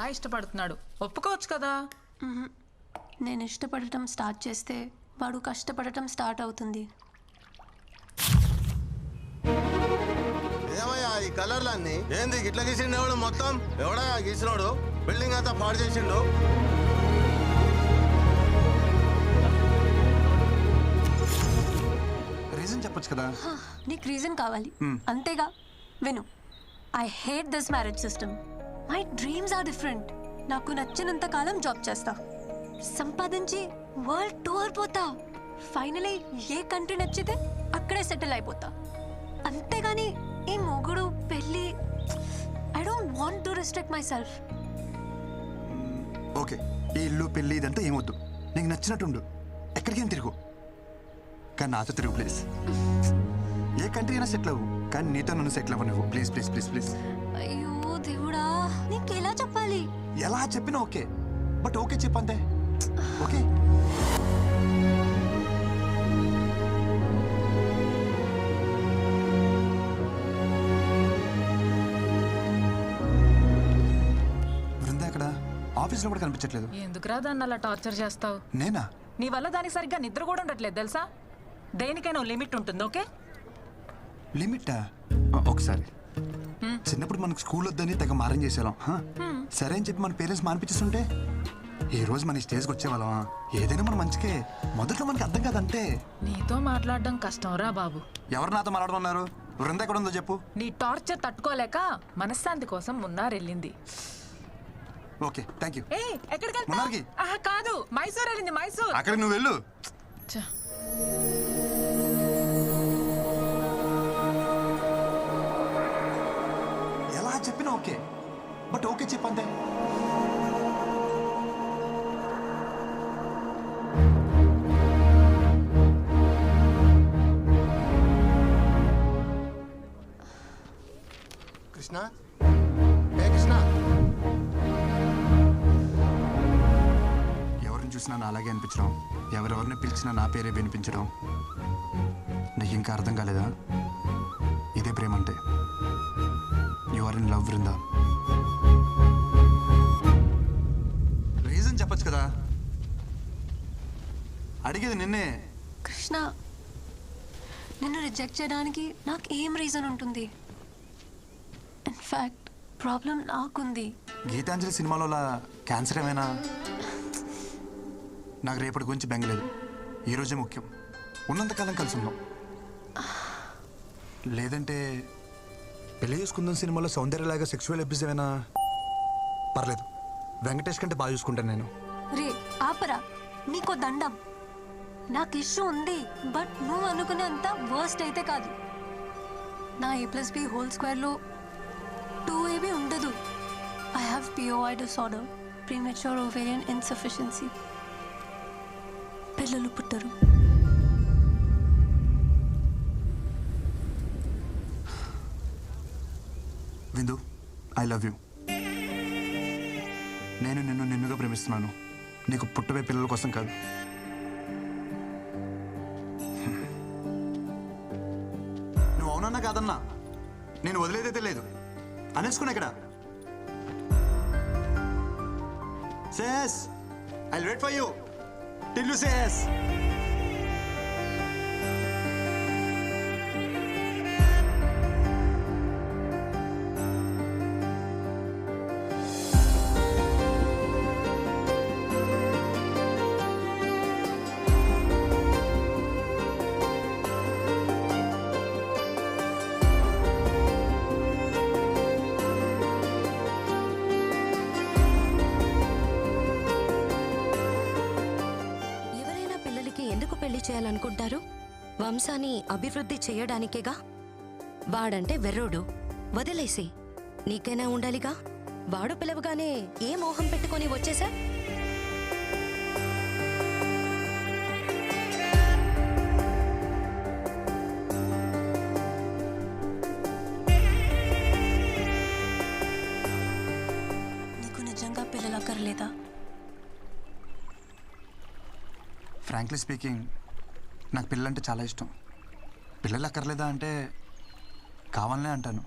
అంతలా ఇష్టపడుతున్నాడు. ఒప్పుకోవచ్చు కదా? నేను ఇష్టపడటం స్టార్ట్ చేస్తే వాడు కష్టపడటం స్టార్ట్ అవుతుంది. ఏమయ్యా ఈ కలర్లన్నీ? ఏంది ఇట్లా గీసిండు ఎవడు మొత్తం? ఎవడా గీసినోడు? బిల్డింగ్ అంతా పాడు చేసిండు. రీజన్ చెప్పొచ్చు కదా? నీకు రీజన్ కావాలి. అంతేగా. విను. I hate this marriage system my dreams are different నాకు నచ్చినంత కాలం జాబ్ చేస్తా. సంపాదించి వరల్డ్ టూర్ పోతా. ఫైనలీ ఏ కంట్రీ నచ్చితే అక్కడే సెటిల్ అయిపోతా. అంతేగాని ఈ మొగుడు పెళ్ళి I don't want to restrict myself okay ఈ ఇల్లు పెళ్ళి ఇదంతా ఏమొద్దు. నీకు నచ్చినట్టుండు ఎక్కడికైనా తిరుగు. కానీ నాతో తిరుగు ప్లీజ్ ఏ కంట్రీ అయినా సెటిల్ అవ్వు. కానీ నీతో నన్ను సెటిల్ అవ్వ నువ్వు ప్లీజ్ ప్లీజ్ ప్లీజ్ ప్లీజ్ అయ్యో దేవుడా నీకు ఎలా చెప్పాలి? ఎలా చెప్పినా ఓకే బట్ ఓకే చెప్పంతే. ఓకే. బృందా అక్కడ ఆఫీస్లో కూడా కనిపించట్లేదు. ఎందుకురా దాన్ని అలా టార్చర్ చేస్తావు? నేనా? నీ వల్ల దానికి సరిగ్గా నిద్ర కూడా ఉండట్లేదు తెలుసా? దేనికైనా లిమిట్ ఉంటుంది ఓకే? లిమిటా? ఒకసారి. చిన్నప్పుడు మనకు స్కూల్ వద్దని తెగ మారం హా? సరే అని చెప్పి మన పేరెంట్స్ మానిపించేస్తుంటే ఈ రోజు మన స్టేజ్కి వచ్చేవాళ్ళమా ఏదైనా మన మంచికే. మొదట్లో మనకి అర్థం కాదంటే. నీతో మాట్లాడడం కష్టం రా బాబు. ఎవరు నాతో మాట్లాడమన్నారు బృంద ఎక్కడ ఉందో చెప్పు. నీ టార్చర్ తట్టుకోలేక మనశ్శాంతి కోసం మున్నారెళ్ళింది ఓకే థ్యాంక్ యూ ఏ ఎక్కడికి కాదు మైసూర్ వెళ్ళింది మైసూర్. అక్కడికి నువ్వు వెళ్ళు. ఎలా చెప్పినా ఓకే. బట్ ఓకే చెప్పంతే. కృష్ణ? ఏ కృష్ణ? ఎవరిని చూసినా నా అలాగే అనిపించడం ఎవరెవరిని పిలిచినా నా పేరే వినిపించడం నీకు ఇంకా అర్థం కాలేదా? ఇదే ప్రేమ అంటే you are in love Brinda reason చెప్పొచ్చు కదా. అడిగేది నిన్నే. కృష్ణ నిన్ను రిజెక్ట్ చేయడానికి నాకు ఏం రీజన్ ఉంటుంది? ఇన్ఫ్యాక్ట్ ప్రాబ్లం నాకుంది. గీతాంజలి సినిమాలో క్యాన్సర్ ఏమైనా? నాకు రేపటి గురించి బెంగలేదు. ఈరోజే ముఖ్యం. ఉన్నంతకాలం కలిసి ఉన్నాం లేదంటే పెళ్ళి చేసుకుందాం సినిమాలో సౌందర్యలాగా సెక్సువల్ ఎపిసోడ్ ఏమైనా? పర్లేదు. వెంకటేష్ కంటే బాగా చూసుకుంటాను నేను. రే ఆపరా. నీకో దండం. నాకు ఇష్యూ ఉంది బట్ నువ్వు అనుకునేంత వర్స్ట్ అయితే కాదు. నా ఏ ప్లస్ బి హోల్ స్క్వేర్లో టూ ఏబీ ఉండదు. I have POI disorder premature ovarian insufficiency పిల్లలు పుట్టరు. I love you. నేను నిన్ను నిన్నుగా ప్రేమిస్తున్నాను. నీకు పుట్టవే పిల్లల కోసం కాదు. నువ్వు అవునన్నా కాదన్నా. నేను వదిలేదైతే లేదు అనేసుకున్నా ఇక్కడ. Says I wait for you till you says పెళ్ళి చేయాలనుకుంటారు? వంశాన్ని అభివృద్ధి చేయడానికేగా? వాడంటే వెర్రోడు. వదిలేసి నీకైనా ఉండాలిగా? వాడు పిలవగానే ఏ మోహం పెట్టుకొని వచ్చేసా ఫ్రాంక్లీ స్పీకింగ్ నాకు పిల్లలంటే చాలా ఇష్టం. పిల్లలు అక్కర్లేదా అంటే కావాలనే అంటాను.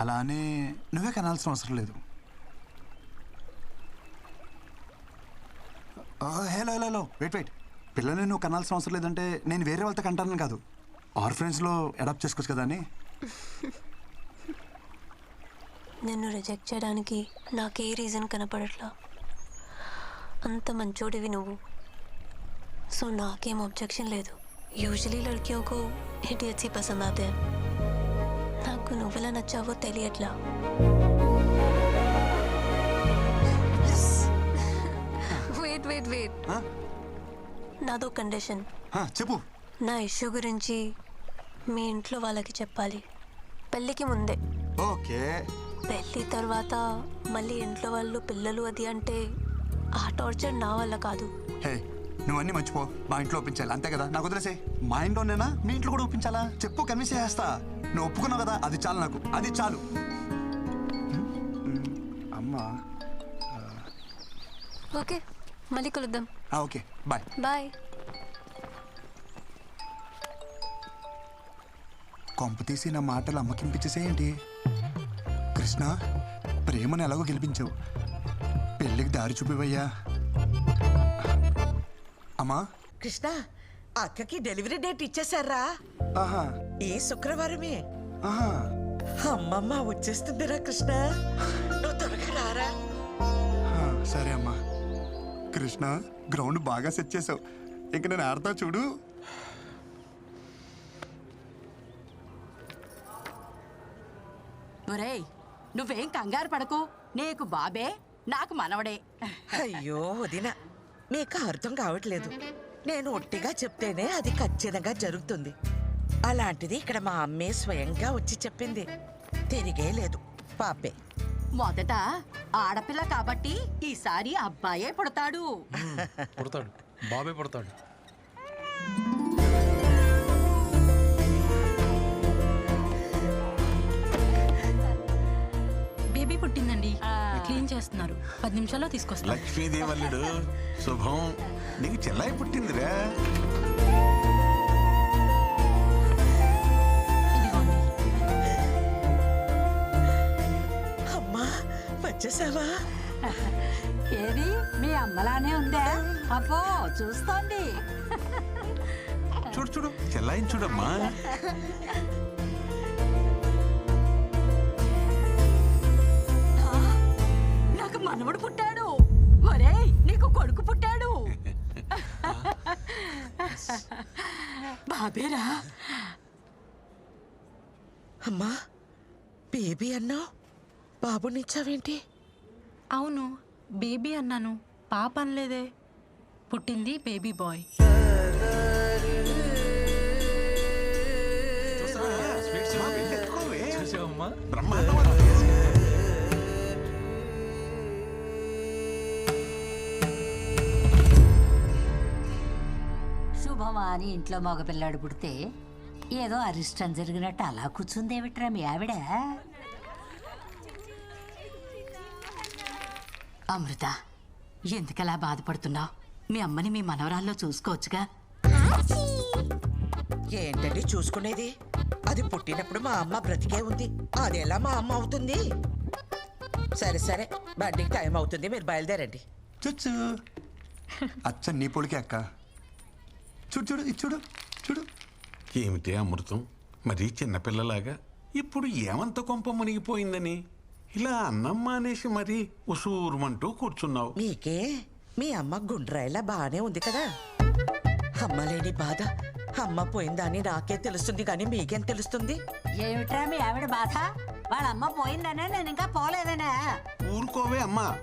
అలా అని నువ్వే కనాల్సిన అవసరం లేదు. Hello hello hello wait wait పిల్లల్ని నువ్వు కనాల్సిన అవసరం లేదంటే నేను వేరే వాళ్ళతో కంటాను కాదు. ఆర్ ఫ్రెండ్స్లో అడాప్ట్ చేసుకోవచ్చు కదా అని. నిన్ను రిజెక్ట్ చేయడానికి నాకే రీజన్ కనపడట్లా. అంత మంచోడివి నువ్వు. సో నాకేం అబ్జెక్షన్ లేదు యూజువలీ లడ్కియోं को idiots ही पसंद आते हैं నాకు నువ్వెలా నచ్చావో తెలియట్లా వెయిట్ వెయిట్ వెయిట్ ఆ? నాదో కండిషన్ ఆ, చెప్పు నా ఇష్యూ గురించి మీ ఇంట్లో వాళ్ళకి చెప్పాలి పెళ్ళికి ముందే ఓకే పెళ్ళి తర్వాత మళ్ళీ ఇంట్లో వాళ్ళు పిల్లలు అది అంటే ఆ టార్చర్ నా వల్ల కాదు హే నువ్వు అన్నీ మర్చిపో. మా ఇంట్లో ఒప్పించాలి. అంతే కదా? నాకు వదిలేసే. మా ఇంట్లోనేనా? మీ ఇంట్లో కూడా ఒప్పించాలా? చెప్పు కన్విన్స్ చేస్తా నువ్వు ఒప్పుకున్నావు కదా? అది చాలు నాకు. అది చాలు. అమ్మా. ఓకే. మళ్ళీ కలుద్దాం. ఓకే. బాయ్. బాయ్. కొంప తీసి నా మాటలు అమ్మకింపించేసేయండి కృష్ణ ప్రేమను ఎలాగో గెలిపించావు. పెళ్ళికి దారి చూపివయ్యా. అమ్మా కృష్ణ అక్కకి డెలివరీ డేట్ ఇచ్చేసారా ఆహా. ఈ శుక్రవారమే. ఆహా. అమ్మమ్మ వచ్చేస్తుందిరా కృష్ణ. నువ్వు త్వరగా రారా. ఆ, సరే అమ్మా. కృష్ణ గ్రౌండ్ బాగా సెట్ చేసావు. ఇంక నేను ఆడతా చూడు. ఒరేయ్ నువ్వేం కంగారు పడకు. నీకు బాబే నాకు మనవడే. అయ్యో వదిన. మీకు అర్థం కావట్లేదు. నేను ఒట్టిగా చెప్తేనే అది ఖచ్చితంగా జరుగుతుంది. అలాంటిది ఇక్కడ మా అమ్మే స్వయంగా వచ్చి చెప్పింది. తిరిగే లేదు. పాపే. మొదట ఆడపిల్ల కాబట్టి ఈసారి అబ్బాయే పుడతాడు. పుడతాడు. బాబే పుడతాడు. పది నిమిషాల్లో తీసుకొస్తారు లక్ష్మీదేవల్లుడు శుభం. నీకు చెల్లాయి పుట్టిందిరా. ఇదిగోండి అమ్మా వచ్చేసావా? ఏది? మీ అమ్మలానే ఉందా? అబ్బో చూస్తోంది. చూడు చూడు. చెల్లాయిని మనవడు పుట్టాడు. ఒరేయ్ నీకు కొడుకు పుట్టాడు. బాబేరా. అమ్మా బేబీ అన్నావు బాబునిచ్చావేంటి? అవును బేబీ అన్నాను. పాప అనలేదే. పుట్టింది బేబీ బాయ్. బ్రహ్మాండం శుభమా అని ఇంట్లో మగపిల్లాడు పుడితే ఏదో అరిష్టం జరిగినట్టు అలా కూర్చుందేమిట్రా మీ ఆవిడ? అమృత ఎందుకలా బాధపడుతున్నావు? మీ అమ్మని మీ మనవరాల్లో చూసుకోవచ్చుగా. ఏంటండి చూసుకునేది? అది పుట్టినప్పుడు మా అమ్మ బ్రతికే ఉంది. అదెలా మా అమ్మ అవుతుంది? సరే సరే. బండికి టైం అవుతుంది. మీరు బయలుదేరండి. చుచ్చు. అచ్చ నీ పొలికే అక్క. చూడు చూడు ఇది చూడు చూడు. ఏమిటి అమృతం? మరీ చిన్నపిల్లలాగా ఇప్పుడు ఏమంత కొంప మునిగిపోయిందని? ఇలా అన్నం మానేసి మరీ ఉసూరుమంటూ కూర్చున్నావు. మీకే? మీ అమ్మ గుండ్రాయిలా బాగానే ఉంది కదా? అమ్మ లేని బాధ. అమ్మ పోయిందని నాకే తెలుస్తుంది కానీ మీకేం తెలుస్తుంది? ఏమిట్రా మీ ఆవిడ బాధ? వాళ్ళ అమ్మ పోయిందనే నేను ఇంకా పోలేదనే. ఊరుకోవే అమ్మా.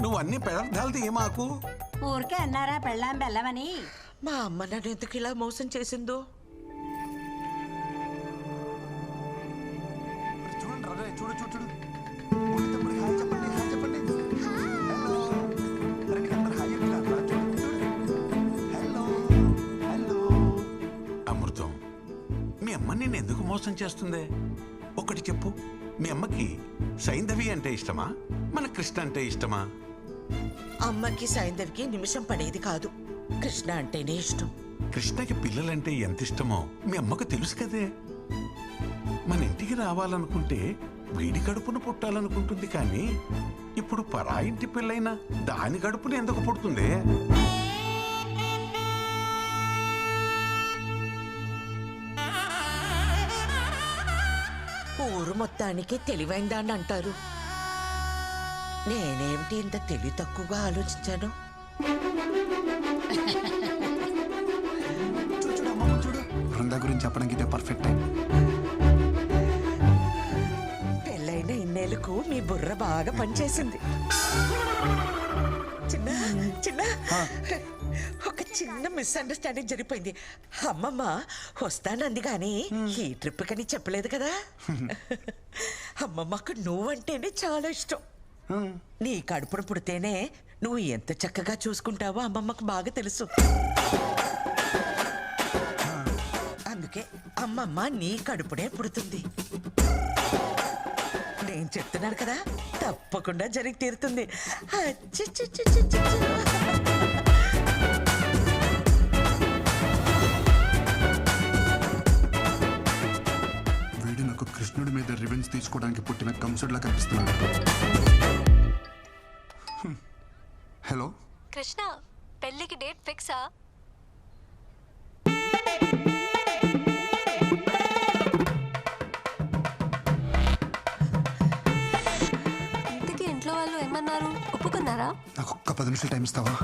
నువ్వు అన్ని పెడార్థాలు తీయ మాకు ఊరికే అన్నారా పెళ్ళాం బెల్లమని? మా అమ్మ నన్ను ఎందుకు ఇలా మోసం చేసిందో? చూడండి రా చూడు చూడు. అమృతం మీ అమ్మ నిన్ను ఎందుకు మోసం చేస్తుందే? ఒకటి చెప్పు మీ అమ్మకి సైంధవి అంటే ఇష్టమా? మన కృష్ణ అంటే ఇష్టమా? అమ్మకి సైందవికి నిమిషం పడేది కాదు. కృష్ణ అంటేనే ఇష్టం. కృష్ణకి పిల్లలంటే ఎంత ఇష్టమో మీ అమ్మకు తెలుసు కదే. మన ఇంటికి రావాలనుకుంటే వీడి కడుపున పుట్టాలనుకుంటుంది కానీ ఇప్పుడు పరాయింటి పిల్లైనా దాని కడుపున ఎందుకు పుడుతుంది? ఊరు మొత్తానికి తెలివైందాన్ని అంటారు నేనేమిటి ఇంత తెలివి తక్కువగా ఆలోచించాను? బృందా గురించి చెప్పడానికి ఇదే పర్ఫెక్ట్ టైం పెళ్ళైన ఇన్నేళ్ళకు మీ బుర్ర బాగా పనిచేసింది. చిన్న చిన్న. ఒక చిన్న మిస్అండర్స్టాండింగ్ జరిగిపోయింది. అమ్మమ్మ వస్తానంది కానీ ఈ ట్రిప్ కని చెప్పలేదు కదా? అమ్మమ్మకు నువ్వంటేనే చాలా ఇష్టం. నీ కడుపున పుడితేనే నువ్వు ఎంత చక్కగా చూసుకుంటావో అమ్మమ్మకు బాగా తెలుసు. అందుకే అమ్మమ్మ నీ కడుపుడే పుడుతుంది. నేను చెప్తున్నాను కదా తప్పకుండా జరిగి తీరుతుంది. వీడు నాకు కృష్ణుడి మీద రివెంజ్ తీసుకోవడానికి పుట్టిన కంసుడిలా కనిపిస్తున్నాడు. హలో? కృష్ణ పెళ్ళికి డేట్ ఫిక్సా? ఇంతకీ ఇంట్లో వాళ్ళు ఏమన్నారు? ఒప్పుకున్నారా? నాకు ఒక్క పది నిమిషాలు టైం ఇస్తావా?